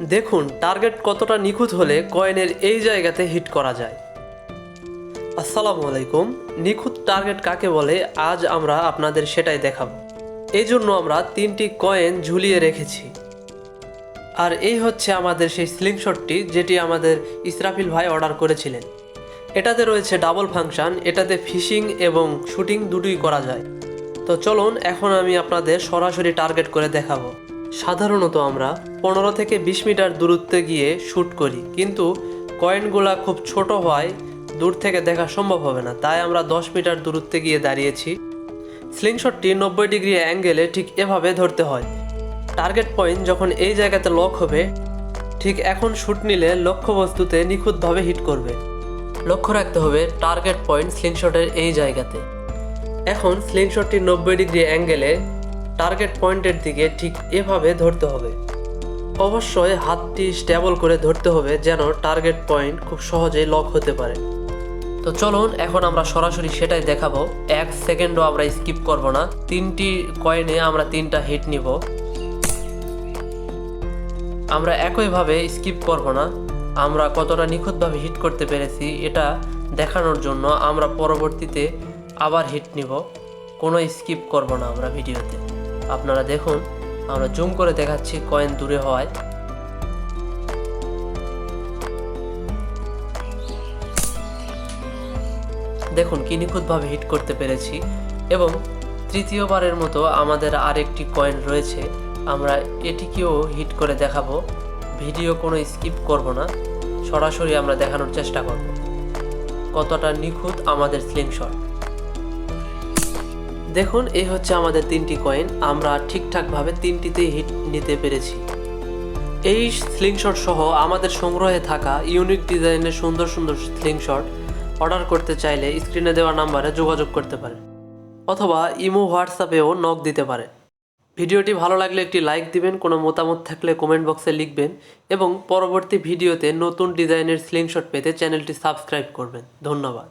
দেখুন টার্গেট কতটা নিখুঁত হলে কয়েনের এই জায়গাতে হিট করা যায়। আসসালামু আলাইকুম। নিখুঁত টার্গেট কাকে বলে? আজ আমরা আপনাদের সেটাই দেখাবো। এই জন্য আমরা তিনটি কয়েন ঝুলিয়ে রেখেছি। আর এই হচ্ছে আমাদের সেই স্লিংশটটি যেটি আমাদের ইসরাফিল ভাই অর্ডার করেছিলেন। এটাতে রয়েছে ডাবল ফাংশন এটাতে ফিশিং এবং শুটিং দুটোই করা যায়। তো চলুন, এখন আমি আপনাদের সরাসরি টার্গেট করে দেখাবো। সাধারণত আমরা পনেরো থেকে বিশ মিটার দূরত্বে গিয়ে শ্যুট করি, কিন্তু কয়েনগুলা খুব ছোট হওয়ায় দূর থেকে দেখা সম্ভব হবে না। তাই আমরা দশ মিটার দূরত্বে গিয়ে দাঁড়িয়েছি। স্লিংশটটি নব্বই ডিগ্রি অ্যাঙ্গেলে ঠিক এভাবে ধরতে হয়। টার্গেট পয়েন্ট যখন এই জায়গাতে লক হবে, ঠিক এখন শ্যুট নিলে লক্ষ্যবস্তুতে নিখুঁতভাবে হিট করবে। লক্ষ্য রাখতে হবে টার্গেট পয়েন্ট স্লিংশটের এই জায়গাতে। এখন স্লিংশটটি নব্বই ডিগ্রি অ্যাঙ্গেলে টার্গেট পয়েন্টের দিকে ঠিক এভাবে ধরতে হবে। অবশ্যই হাতটি স্টেবল করে ধরতে হবে যেন টার্গেট পয়েন্ট খুব সহজেই লক হতে পারে। তো চলুন, এখন আমরা সরাসরি সেটাই দেখাবো। এক সেকেন্ডও আমরা স্কিপ করব না। তিনটি কয়েনে আমরা তিনটা হিট নিব। আমরা একইভাবে স্কিপ করব না। আমরা কতটা নিখুঁতভাবে হিট করতে পেরেছি এটা দেখানোর জন্য আমরা পরবর্তীতে আবার হিট নিব। কোনো স্কিপ করব না আমরা ভিডিওতে। আপনারা দেখুন, আমরা জুম করে দেখাচ্ছি কয়েন দূরে হওয়ায়। দেখুন কি নিখুঁতভাবে হিট করতে পেরেছি এবং তৃতীয়বারের মতো আমাদের আরেকটি কয়েন রয়েছে। আমরা এটিকেও হিট করে দেখাবো। ভিডিও কোনো স্কিপ করব না। সরাসরি আমরা দেখানোর চেষ্টা করব। কতটা নিখুঁত আমাদের স্লিংশট দেখুন, এই হচ্ছে আমাদের তিনটি কয়েন আমরা ঠিকঠাকভাবে তিনটিতেই হিট নিতে পেরেছি। এই স্লিংশট সহ আমাদের সংগ্রহে থাকা ইউনিক ডিজাইনের সুন্দর সুন্দর স্লিংশট অর্ডার করতে চাইলে স্ক্রিনে দেওয়া নাম্বারে যোগাযোগ করতে পারেন। অথবা ইমো, হোয়াটসঅ্যাপেও নক দিতে পারেন। ভিডিওটি ভালো লাগলে একটি লাইক দিবেন, কোনো মতামত থাকলে কমেন্ট বক্সে লিখবেন এবং পরবর্তী ভিডিওতে নতুন ডিজাইনের স্লিংশট পেতে চ্যানেলটি সাবস্ক্রাইব করবেন। ধন্যবাদ।